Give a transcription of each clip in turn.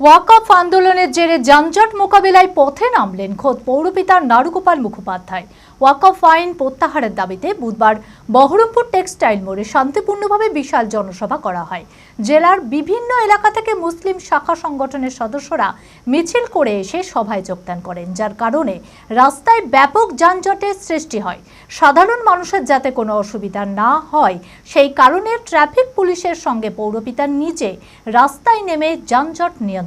ওয়াকফ আন্দোলনের জেরে যানজট মোকাবেলায় পথে নামলেন খোদ পৌরপিতার নারুগোপাল মুখোপাধ্যায়। ওয়াকফ আইন প্রত্যাহারের দাবিতে বুধবার বহরমপুর টেক্সটাইল মোড়ে শান্তিপূর্ণভাবে বিশাল জনসভা করা হয়। জেলার বিভিন্ন এলাকা থেকে মুসলিম শাখা সংগঠনের সদস্যরা মিছিল করে এসে সভায় যোগদান করেন, যার কারণে রাস্তায় ব্যাপক যানজটের সৃষ্টি হয়। সাধারণ মানুষের যাতে কোনো অসুবিধা না হয়, সেই কারণে ট্রাফিক পুলিশের সঙ্গে পৌরপিতা নিজে রাস্তায় নেমে যানজট নিয়ন্ত্রণ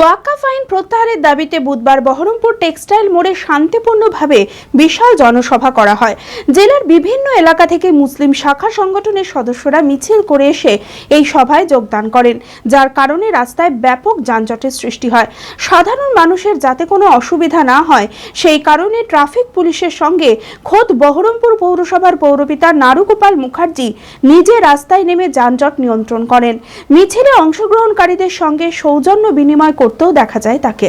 ওয়াকাফ আইন প্রত্যাহারের দাবিতে বুধবার বহরমপুর টেক্সটাইল মোড়ে শান্তিপূর্ণভাবে বিশাল জনসভা করা হয়। জেলার বিভিন্ন এলাকা থেকে মুসলিম শাখা সংগঠনের সদস্যরা মিছিল করে এসে এই সভায় যোগদান করেন, যার কারণে রাস্তায় ব্যাপক যানজটের সৃষ্টি হয়। সাধারণ মানুষের যাতে কোনো অসুবিধা না হয়, সেই কারণে ট্রাফিক পুলিশের সঙ্গে খোদ বহরমপুর পৌরসভার পৌরপিতা নারুগোপাল মুখার্জি নিজে রাস্তায় নেমে যানজট নিয়ন্ত্রণ করেন। মিছিলে অংশগ্রহণকারীদের সঙ্গে সৌজন্য বিনিময় করতেও দেখা যায় তাকে।